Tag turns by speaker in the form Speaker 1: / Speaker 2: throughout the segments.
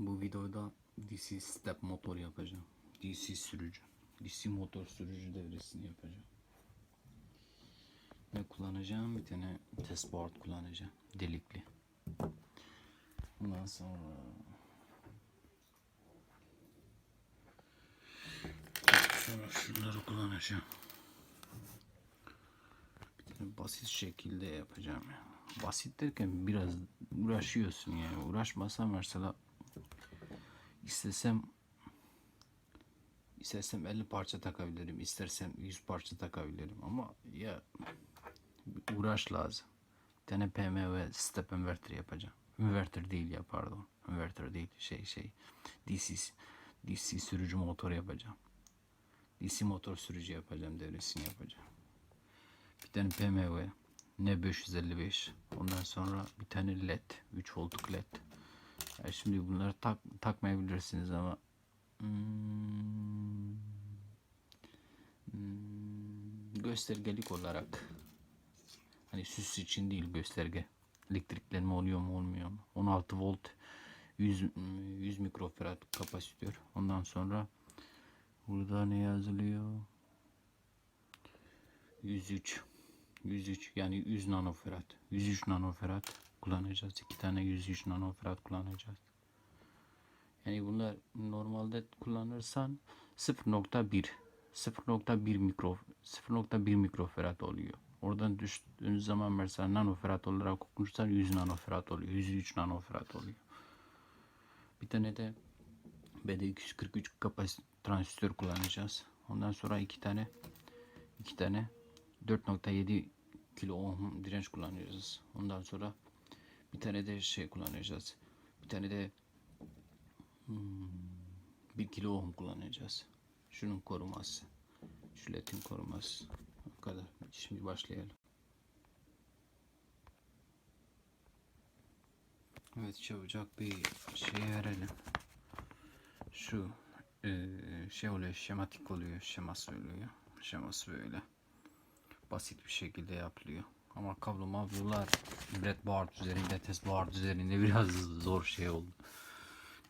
Speaker 1: Bu videoda DC step motor yapacağım. DC sürücü. DC motor sürücü devresini yapacağım. Ne kullanacağım? Bir tane test board kullanacağım. Delikli. Ondan sonra şunları kullanacağım. Bir tane basit şekilde yapacağım ya. Basit derken biraz uğraşıyorsun yani. Uğraşmasam mesela istesem istesem 50 parça takabilirim. istersem 100 parça takabilirim ama ya uğraş lazım. Bir tane PMV step inverter yapacağım. Inverter değil ya pardon. Inverter değil şey şey DC DC sürücü motor yapacağım. DC motor sürücü yapacağım devresini yapacağım. Bir tane PMV ne 555 ondan sonra bir tane led 3 voltluk led ya şimdi bunları tak, takmayabilirsiniz ama. Hmm, hmm, göstergelik olarak. Hani süs için değil gösterge. Elektriklenme oluyor mu olmuyor mu? 16 volt 100, 100 mikrofarad kapasitör. Ondan sonra burada ne yazılıyor? 103 103 yani 100 nanofarad. 103 nanofarad kullanacağız. İki tane 103 nanofarad kullanacağız. Yani bunlar normalde kullanırsan 0.1 0.1 mikro 0.1 mikrofarad oluyor. Oradan düştüğünüz zaman mesela nanofarad olarak okunursa 100 nanofarad oluyor 103 nanofarad oluyor. Bir tane de BD243 kapasite transistör kullanacağız. Ondan sonra iki tane iki tane 4.7 kilo ohm direnç kullanacağız. Ondan sonra bir tane de şey kullanacağız. Bir tane de hmm, 1 kilo ohm kullanacağız. Şunun koruması. Şu ledin koruması. O kadar. Şimdi başlayalım. Evet çabucak bir şey verelim. Şu e, şey oluyor şematik oluyor. Şeması oluyor. Şeması böyle basit bir şekilde yapılıyor. Ama kablo mablolar breadboard üzerinde, test board üzerinde biraz zor şey oldu.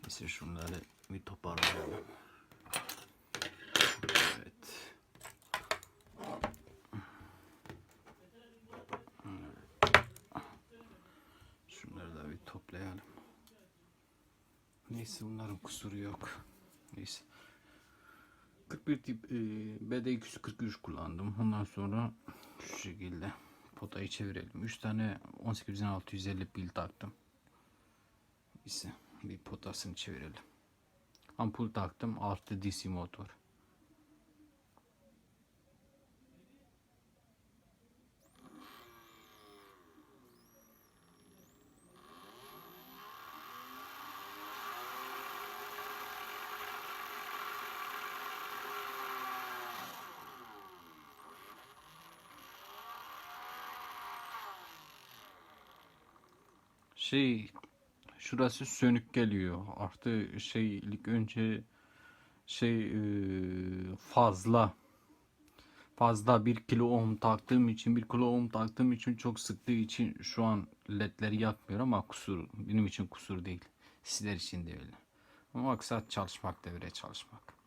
Speaker 1: Neyse şunları bir toparlayalım. Evet. Şunları da bir toplayalım. Neyse bunların kusuru yok. Neyse. 41 tip e, BD243 kullandım. Ondan sonra şu şekilde potayı çevirelim. 3 tane 18650 pil taktım. İşte bir potasını çevirelim. Ampul taktım. Artı DC motor. Şey şurası sönük geliyor. Artı şeylik önce şey e, fazla fazla bir kilo ohm taktığım için bir kilo ohm taktığım için çok sıktığı için şu an ledleri yakmıyor ama kusur benim için kusur değil. Sizler için de öyle. Ama maksat çalışmak devre çalışmak.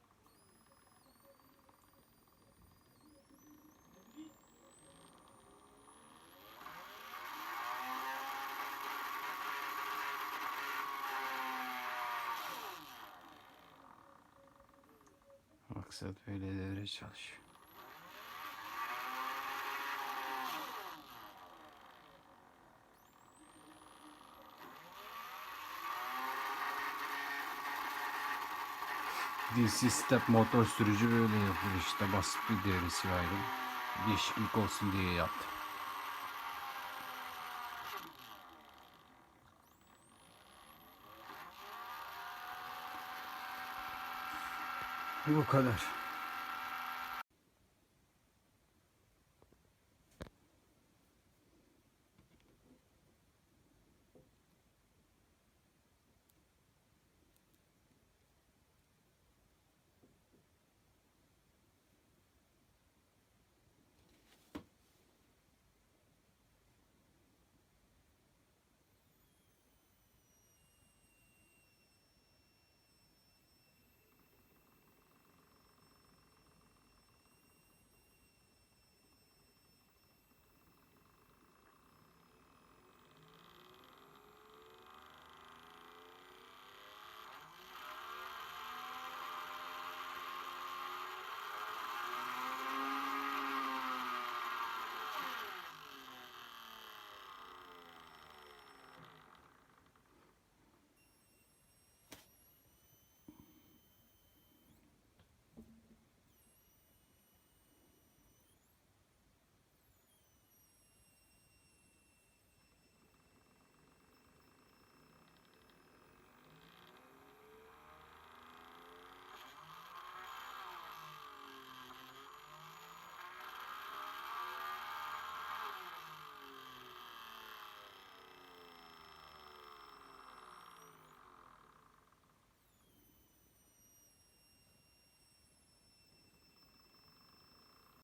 Speaker 1: Maksat böyle devre çalışıyor. DC step motor sürücü böyle yapıyor işte basit bir devresi var. Değişiklik olsun diye yaptım. Bu kadar.